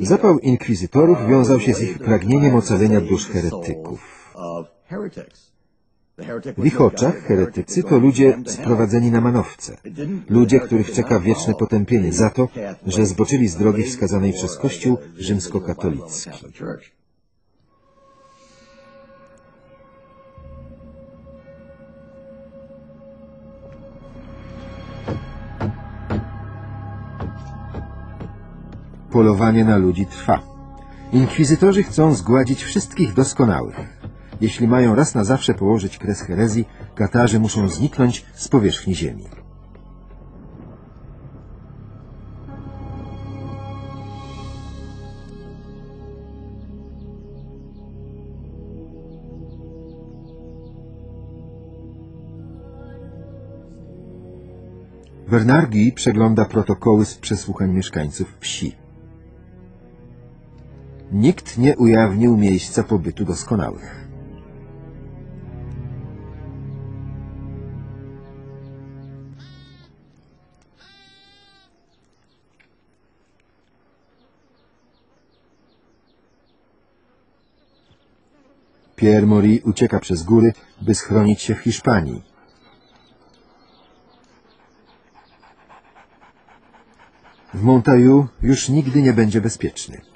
Zapał inkwizytorów wiązał się z ich pragnieniem ocalenia dusz heretyków. W ich oczach heretycy to ludzie sprowadzeni na manowce. Ludzie, których czeka wieczne potępienie za to, że zboczyli z drogi wskazanej przez Kościół rzymskokatolicki. Polowanie na ludzi trwa. Inkwizytorzy chcą zgładzić wszystkich doskonałych. Jeśli mają raz na zawsze położyć kres herezji, Katarzy muszą zniknąć z powierzchni ziemi. Bernardi przegląda protokoły z przesłuchań mieszkańców wsi. Nikt nie ujawnił miejsca pobytu doskonałych. Pierre Mori ucieka przez góry, by schronić się w Hiszpanii. W Montaillou już nigdy nie będzie bezpieczny.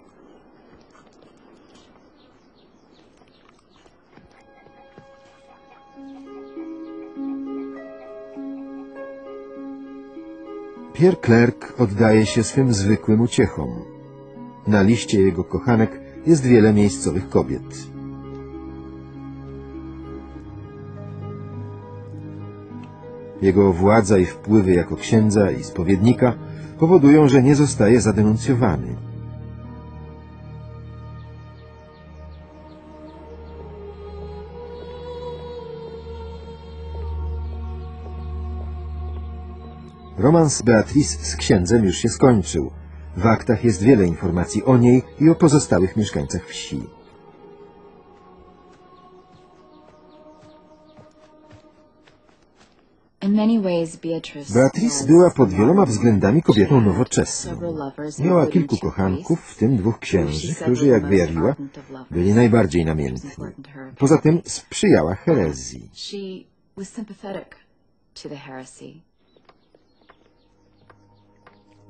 Pierre Clerc oddaje się swym zwykłym uciechom. Na liście jego kochanek jest wiele miejscowych kobiet. Jego władza i wpływy jako księdza i spowiednika powodują, że nie zostaje zadenuncjowany. Romans Beatrice z księdzem już się skończył. W aktach jest wiele informacji o niej i o pozostałych mieszkańcach wsi. Beatrice była pod wieloma względami kobietą nowoczesną. Miała kilku kochanków, w tym dwóch księży, którzy, jak wyjawiła, byli najbardziej namiętni. Poza tym sprzyjała herezji.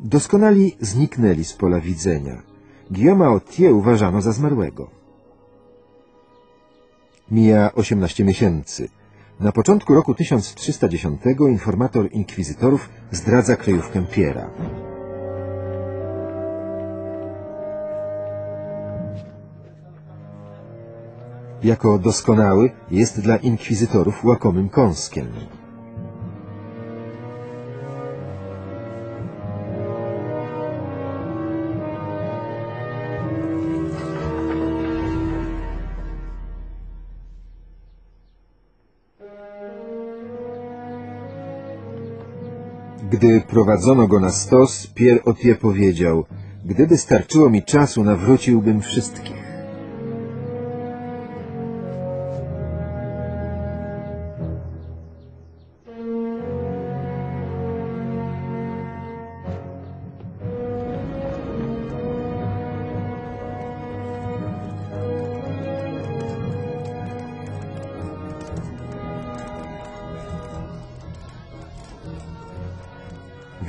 Doskonali zniknęli z pola widzenia. Guillaume Autier uważano za zmarłego. Mija 18 miesięcy. Na początku roku 1310 informator inkwizytorów zdradza kryjówkę Piera. Jako doskonały jest dla inkwizytorów łakomym kąskiem. Gdy prowadzono go na stos, Pierre Otie powiedział Gdyby starczyło mi czasu, nawróciłbym wszystkich.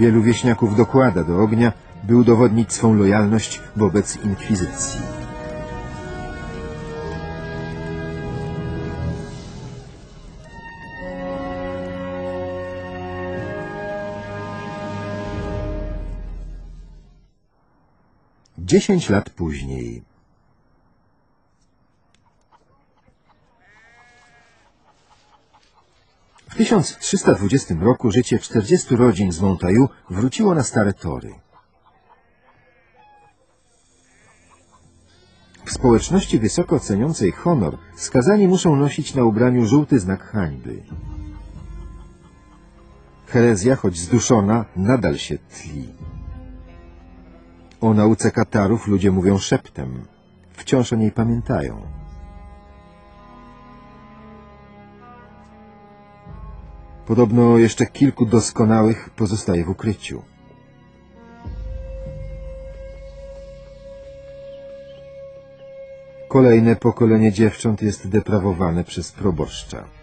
Wielu wieśniaków dokłada do ognia, by udowodnić swą lojalność wobec inkwizycji. Dziesięć lat później 1320 roku życie 40 rodzin z Montaillou wróciło na stare tory. W społeczności wysoko ceniącej honor skazani muszą nosić na ubraniu żółty znak hańby. Herezja, choć zduszona, nadal się tli. O nauce Katarów ludzie mówią szeptem. Wciąż o niej pamiętają. Podobno jeszcze kilku doskonałych pozostaje w ukryciu. Kolejne pokolenie dziewcząt jest deprawowane przez proboszcza.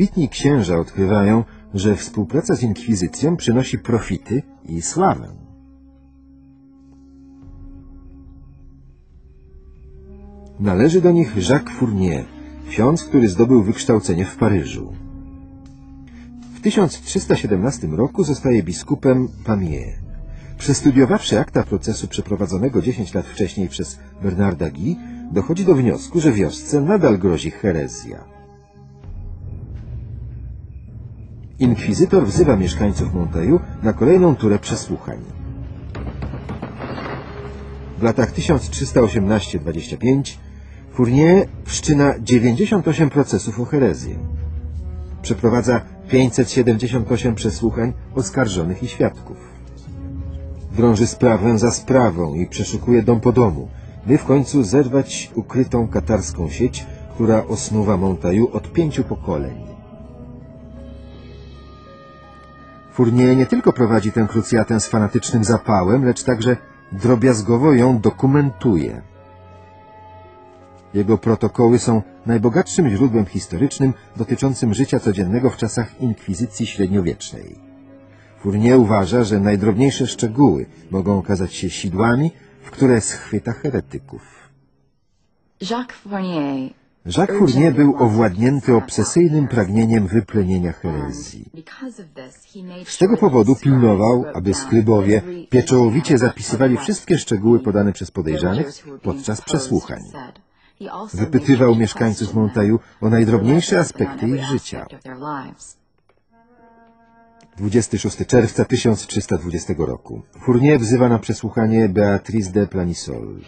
Ambitni księża odkrywają, że współpraca z inkwizycją przynosi profity i sławę. Należy do nich Jacques Fournier, ksiądz, który zdobył wykształcenie w Paryżu. W 1317 roku zostaje biskupem Pamiers. Przestudiowawszy akta procesu przeprowadzonego 10 lat wcześniej przez Bernarda Guy, dochodzi do wniosku, że wiosce nadal grozi herezja. Inkwizytor wzywa mieszkańców Monteju na kolejną turę przesłuchań. W latach 1318-25 Fournier wszczyna 98 procesów o herezję. Przeprowadza 578 przesłuchań oskarżonych i świadków. Drąży sprawę za sprawą i przeszukuje dom po domu, by w końcu zerwać ukrytą katarską sieć, która osnuwa Montaju od pięciu pokoleń. Fournier nie tylko prowadzi tę krucjatę z fanatycznym zapałem, lecz także drobiazgowo ją dokumentuje. Jego protokoły są najbogatszym źródłem historycznym dotyczącym życia codziennego w czasach inkwizycji średniowiecznej. Fournier uważa, że najdrobniejsze szczegóły mogą okazać się sidłami, w które schwyta heretyków. Jacques Fournier Jacques Fournier był owładnięty obsesyjnym pragnieniem wyplenienia herezji. Z tego powodu pilnował, aby skrybowie pieczołowicie zapisywali wszystkie szczegóły podane przez podejrzanych podczas przesłuchań. Wypytywał mieszkańców Montaju o najdrobniejsze aspekty ich życia. 26 czerwca 1320 roku. Fournier wzywa na przesłuchanie Beatrice de Planisol.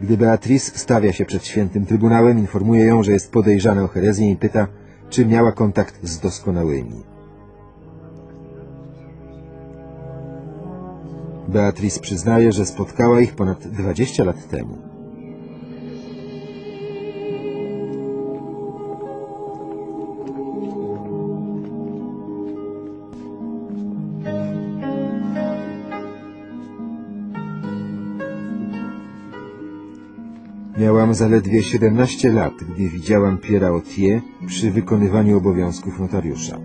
Gdy Beatrice stawia się przed świętym trybunałem, informuje ją, że jest podejrzana o herezję i pyta, czy miała kontakt z doskonałymi. Beatrice przyznaje, że spotkała ich ponad 20 lat temu. Miałam zaledwie 17 lat, gdy widziałam Pierre Otier przy wykonywaniu obowiązków notariusza.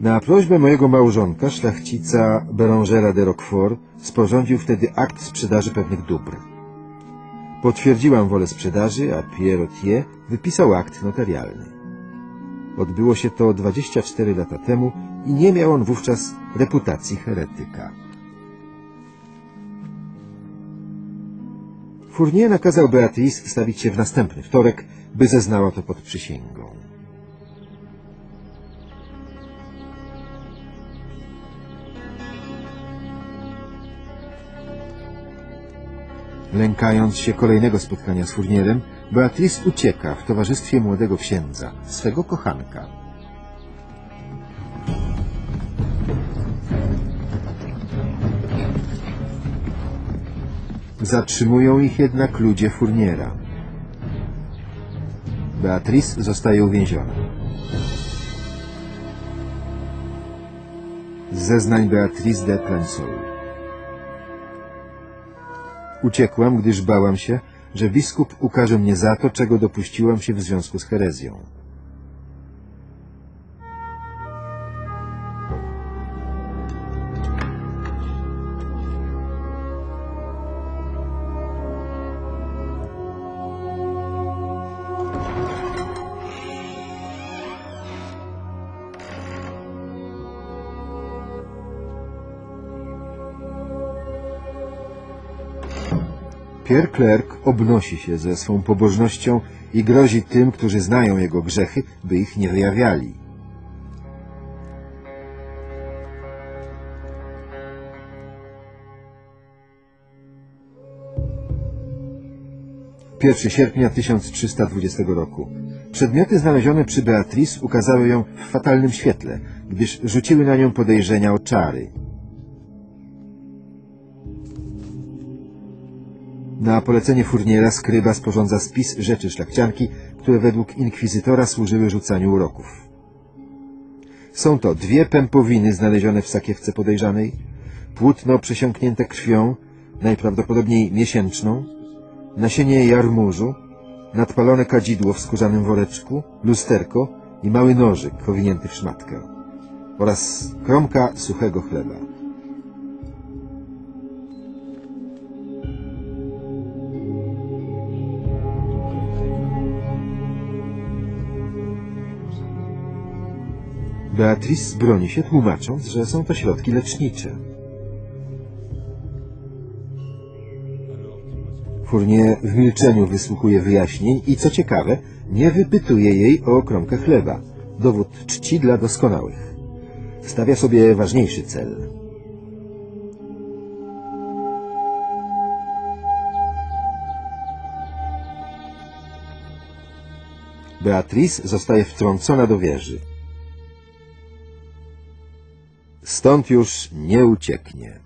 Na prośbę mojego małżonka, szlachcica Berangera de Roquefort, sporządził wtedy akt sprzedaży pewnych dóbr. Potwierdziłam wolę sprzedaży, a Pierre Otier wypisał akt notarialny. Odbyło się to 24 lata temu i nie miał on wówczas reputacji heretyka. Fournier nakazał Beatrice stawić się w następny wtorek, by zeznała to pod przysięgą. Lękając się kolejnego spotkania z Fournierem, Beatrice ucieka w towarzystwie młodego księdza, swego kochanka. Zatrzymują ich jednak ludzie Fourniera. Beatrice zostaje uwięziona. Zeznań Beatrice de Plansol. Uciekłam, gdyż bałam się, że biskup ukaże mnie za to, czego dopuściłam się w związku z herezją. Pierre Clerc obnosi się ze swą pobożnością i grozi tym, którzy znają jego grzechy, by ich nie wyjawiali. 1 sierpnia 1320 roku. Przedmioty znalezione przy Beatrice ukazały ją w fatalnym świetle, gdyż rzuciły na nią podejrzenia o czary. Na polecenie Furniera skryba sporządza spis rzeczy szlachcianki, które według inkwizytora służyły rzucaniu uroków. Są to dwie pępowiny znalezione w sakiewce podejrzanej, płótno przesiąknięte krwią, najprawdopodobniej miesięczną, nasienie jarmużu, nadpalone kadzidło w skórzanym woreczku, lusterko i mały nożyk owinięty w szmatkę oraz kromka suchego chleba. Beatrice broni się tłumacząc, że są to środki lecznicze. Fournier w milczeniu wysłuchuje wyjaśnień i co ciekawe, nie wypytuje jej o kromkę chleba. Dowód czci dla doskonałych. Stawia sobie ważniejszy cel. Beatrice zostaje wtrącona do wieży. Stąd już nie ucieknie.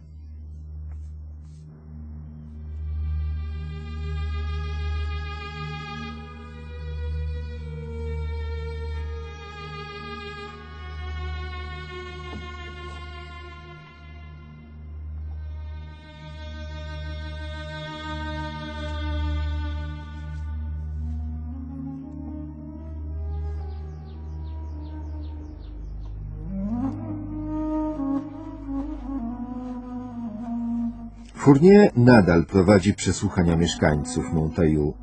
Fournier nadal prowadzi przesłuchania mieszkańców Montaillou.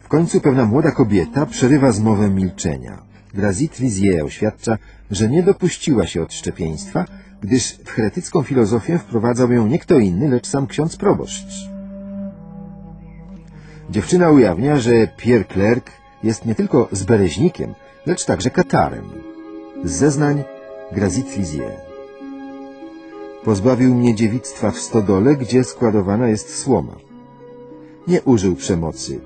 W końcu pewna młoda kobieta przerywa zmowę milczenia. Grazit Lizier oświadcza, że nie dopuściła się odszczepieństwa, gdyż w heretycką filozofię wprowadzał ją nie kto inny, lecz sam ksiądz proboszcz. Dziewczyna ujawnia, że Pierre Clerc jest nie tylko zbereźnikiem, lecz także katarem. Z zeznań Grazit Lizier. Pozbawił mnie dziewictwa w stodole, gdzie składowana jest słoma. Nie użył przemocy.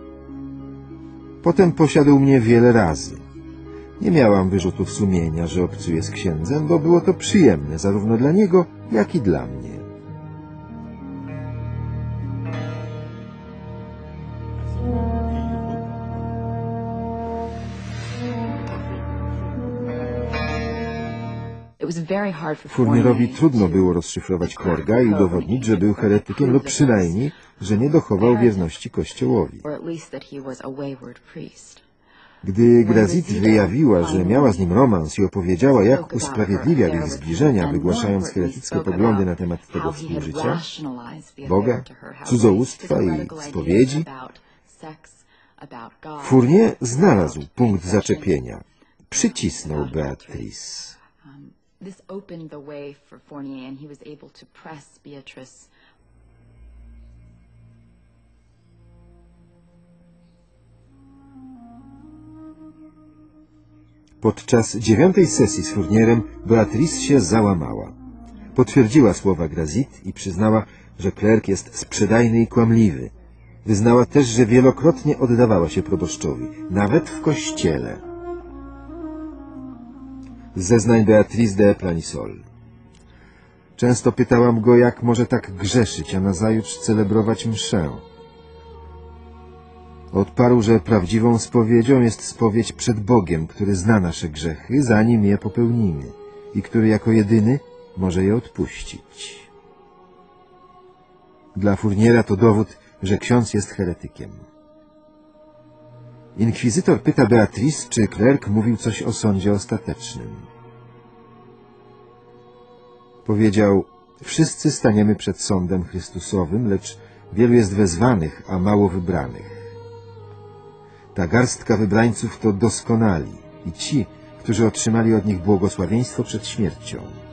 Potem posiadł mnie wiele razy. Nie miałam wyrzutów sumienia, że obcuję z księdzem, bo było to przyjemne zarówno dla niego, jak i dla mnie. Fournier trudno było rozszyfrować Klerga i udowodnić, że był heretykiem lub przynajmniej, że nie dochował wierności Kościołowi. Gdy Grazit wyjawiła, że miała z nim romans i opowiedziała, jak usprawiedliwia ich zbliżenia, wygłaszając heretyckie poglądy na temat tego współżycia, Boga, cudzołóstwa i spowiedzi, Fournier znalazł punkt zaczepienia. Przycisnął Beatrice. This opened the way for Fournier and he was able to press Beatrice Podczas dziewiątej sesji z Fournierem Beatrice się załamała. Potwierdziła słowa Grazit i przyznała, że klerk jest sprzedajny i kłamliwy. Wyznała też, że wielokrotnie oddawała się proboszczowi, nawet w kościele. Zeznań Beatrice de Planisol. Często pytałam go, jak może tak grzeszyć, a nazajutrz celebrować mszę. Odparł, że prawdziwą spowiedzią jest spowiedź przed Bogiem, który zna nasze grzechy, zanim je popełnimy i który jako jedyny może je odpuścić. Dla Furniera to dowód, że ksiądz jest heretykiem. Inkwizytor pyta Beatrice, czy klerk mówił coś o sądzie ostatecznym. Powiedział, wszyscy staniemy przed sądem Chrystusowym, lecz wielu jest wezwanych, a mało wybranych. Ta garstka wybrańców to doskonali i ci, którzy otrzymali od nich błogosławieństwo przed śmiercią.